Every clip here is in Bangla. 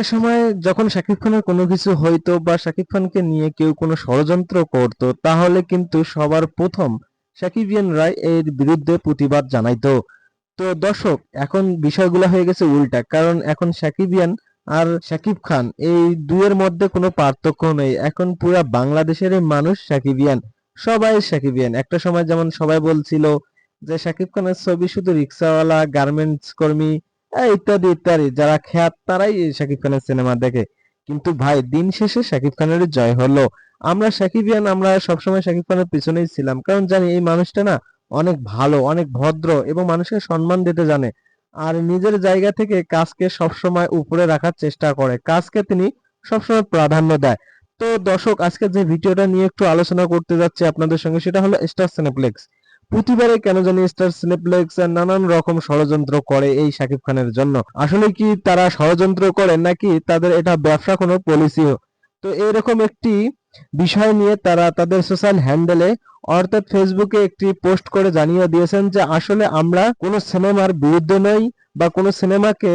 একটা সময় যখন শাকিব খানের কোনো কিছু হইতো বা শাকিব খানকে নিয়ে কেউ কোনো ষড়যন্ত্র করতো, তাহলে কিন্তু সবার প্রথম শাকিবিয়ান রায় এর বিরুদ্ধে প্রতিবাদ জানাইতো। তো দর্শক, এখন বিষয়গুলো হয়ে গেছে উল্টা, কারণ এখন সাকিবিয়ান আর শাকিব খান এই দুয়ের মধ্যে কোনো পার্থক্য নেই। এখন পুরা বাংলাদেশের মানুষ সাকিবিয়ান সবাই শাকিবিয়ান। একটা সময় যেমন সবাই বলছিল যে শাকিব খানের ছবি শুধু রিক্সাওয়ালা গার্মেন্টস কর্মী ইত্যাদি ইত্যাদি। যারা খ্যাত, তারাই শাকিব খানের সিনেমা দেখে। কিন্তু ভাই, দিন শেষে শাকিব খানের জয় হলো। আমরা সাকিবিয়ান আমরা সবসময় শাকিব খানের পিছনেই ছিলাম। কারণ জানি, এই মানুষটা না অনেক ভালো, অনেক ভদ্র এবং মানুষকে সম্মান দিতে জানে। আর নিজের জায়গা থেকে কাজকে সবসময় উপরে রাখার চেষ্টা করে। কাজকে তিনি সবসময় প্রাধান্য দেয়। তো দর্শক আজকে যে ভিডিওটা নিয়ে একটু আলোচনা করতে যাচ্ছি আপনাদের সঙ্গে, সেটা হলো স্টার সিনেপ্লেক্স প্রতিবারে কেন জানি স্টার সিনেপ্লেক্স নানান রকম ষড়যন্ত্র করে এই শাকিব খানের জন্য। আসলে কি তারা ষড়যন্ত্র করে নাকি তাদের এটা ব্যবসা কোনো পলিসিও তো এরকম একটি বিষয় নিয়ে তারা তাদের সোশ্যাল হ্যান্ডেলে অর্থাৎ ফেসবুকে একটি পোস্ট করে জানিয়ে দিয়েছেন যে আসলে আমরা কোনো সিনেমার বিরুদ্ধে নই বা কোনো সিনেমাকে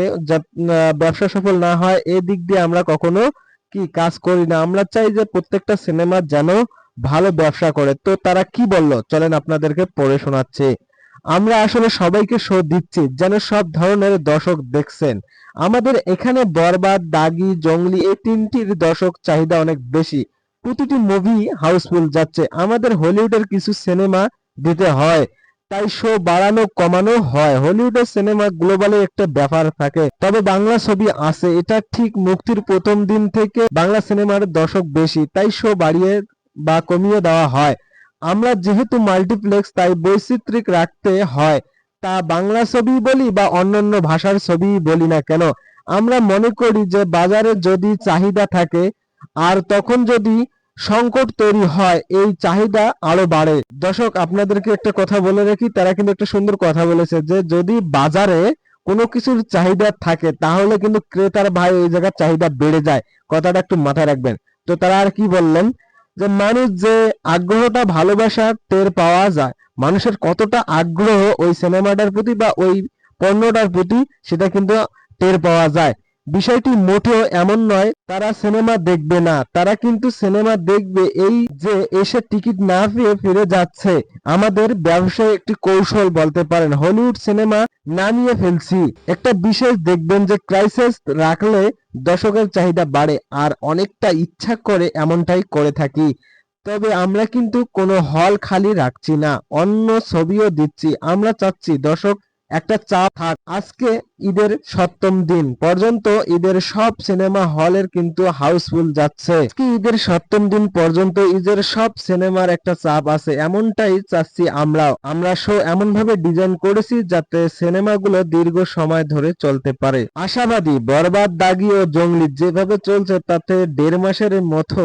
ব্যবসা সফল না হয় এই দিক দিয়ে আমরা কখনো কি কাজ করি না। আমরা চাই যে প্রত্যেকটা সিনেমা যেন ভালো ব্যবসা করে। তো তারা কি বলল? চলেন আপনাদেরকে পড়ে শোনাচ্ছি। আমরা আসলে সবাইকে শো দিচ্ছি, যেন সব ধরনের দর্শক দেখছেন। আমাদের এখানে বরবাদ, দাগি, জঙ্গলি এই তিনটির দর্শক চাহিদা অনেক বেশি। প্রতিটি মুভি হাউসফুল যাচ্ছে। আমাদের হলিউডের কিছু সিনেমা দিতে হয়। তাই শো বাড়ানো, কমানো হয়। হলিউডের সিনেমা গ্লোবালে একটা ব্যাপার থাকে। তবে বাংলা ছবি আছে। এটা ঠিক মুক্তির প্রথম দিন থেকে বাংলা সিনেমার দর্শক বেশি। তাই শো বাড়িয়ে বা কমিয়ে দেওয়া হয়। আমরা যেহেতু মাল্টিপ্লেক্স তাই বৈচিত্রিক রাখতে হয়। তা বাংলা ছবি বলি বা অন্যান্য ভাষার ছবি বলি না কেন? আমরা মনে করি যে বাজারে যদি চাহিদা থাকে, আর তখন যদি সংকট তৈরি হয়, এই চাহিদা আরও বাড়ে। দর্শক, আপনাদেরকে একটা কথা বলে রাখি, তারা কিন্তু একটা সুন্দর কথা বলেছে যে যদি বাজারে কোনো কিছুর চাহিদা থাকে, তাহলে কিন্তু ক্রেতার ভাই এই জায়গার চাহিদা বেড়ে যায়। কথাটা একটু মাথায় রাখবেন। তো তারা আর কি বললেন? যে মানুষ যে আগ্রহটা, ভালোবাসা টের পাওয়া যায়, মানুষের কতটা আগ্রহ ওই সিনেমাটার প্রতি বা ওই পণ্যটার প্রতি, সেটা কিন্তু টের পাওয়া যায়। বিষয়টি মোটেও এমন নয়, তারা সিনেমা দেখবে না। তারা কিন্তু সিনেমা দেখবে এই যে এসে টিকিট না পেয়ে ফিরে যাচ্ছে। আমাদের ব্যবসায় একটি কৌশল বলতে পারেন, হলিউড সিনেমা নামিয়ে ফেলছি। একটা বিশেষ দেখবেন যে ক্রাইসিস রাখলে দর্শকের চাহিদা বাড়ে আর অনেকটা ইচ্ছা করে এমনটাই করে থাকি। তবে আমরা কিন্তু কোনো হল খালি রাখছি না, অন্য ছবিও দিচ্ছি। আমরা চাচ্ছি দর্শক একটা চাপ থাক। আজকে ঈদের সপ্তম দিন পর্যন্ত ঈদের সব সিনেমা হলের কিন্তু হাউসফুল যাচ্ছে। ঈদের সপ্তম দিন পর্যন্ত ঈদের সব সিনেমার একটা চাপ আছে, এমনটাই চাচ্ছি আমরাও। আমরা শো এমন ভাবে ডিজাইন করেছি যাতে সিনেমাগুলো দীর্ঘ সময় ধরে চলতে পারে। আশাবাদী, বরবাদ, দাগি ও জঙ্গলি যেভাবে চলছে তাতে দেড় মাসের মতো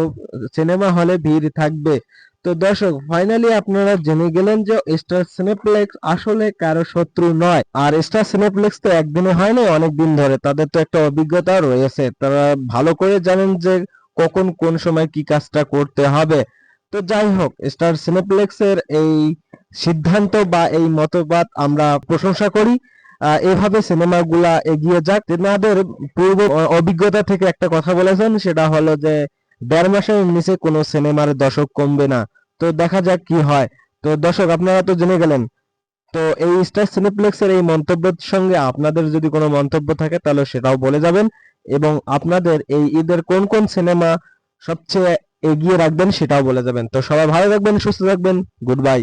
সিনেমা হলে ভিড় থাকবে। তো দর্শক ফাইনালি আপনারা জেনে গেলেন যে স্টার সিনেপ্লেক্স আসলে কারও শত্রু নয়। আর স্টার সিনেপ্লেক্স তো একদিনে হয় না অনেক দিন ধরে। তাদের তো একটা অভিজ্ঞতা রয়েছে। তারা ভালো করে জানেন যে কখন কোন সময় কি কাজটা করতে হবে। তো যাই হোক স্টার সিনেপ্লেক্স এর এই সিদ্ধান্ত বা এই মতবাদ আমরা প্রশংসা করি। এভাবে সিনেমাগুলা এগিয়ে যাক। তেনাদের পূর্ব অভিজ্ঞতা থেকে একটা কথা বলেছেন, সেটা হলো যে দেড় মাসের নিচে কোনো সিনেমার দর্শক কমবে না। তো দেখা যাক কি হয়। তো দর্শক, আপনারা তো জেনে গেলেন। তো এই স্টার সিনেপ্লেক্সের এই মন্তব্যের সঙ্গে আপনাদের যদি কোনো মন্তব্য থাকে, তাহলে সেটাও বলে যাবেন এবং আপনাদের এই ঈদের কোন কোন সিনেমা সবচেয়ে এগিয়ে রাখবেন সেটাও বলে যাবেন। তো সবাই ভালো থাকবেন, সুস্থ থাকবেন গুড বাই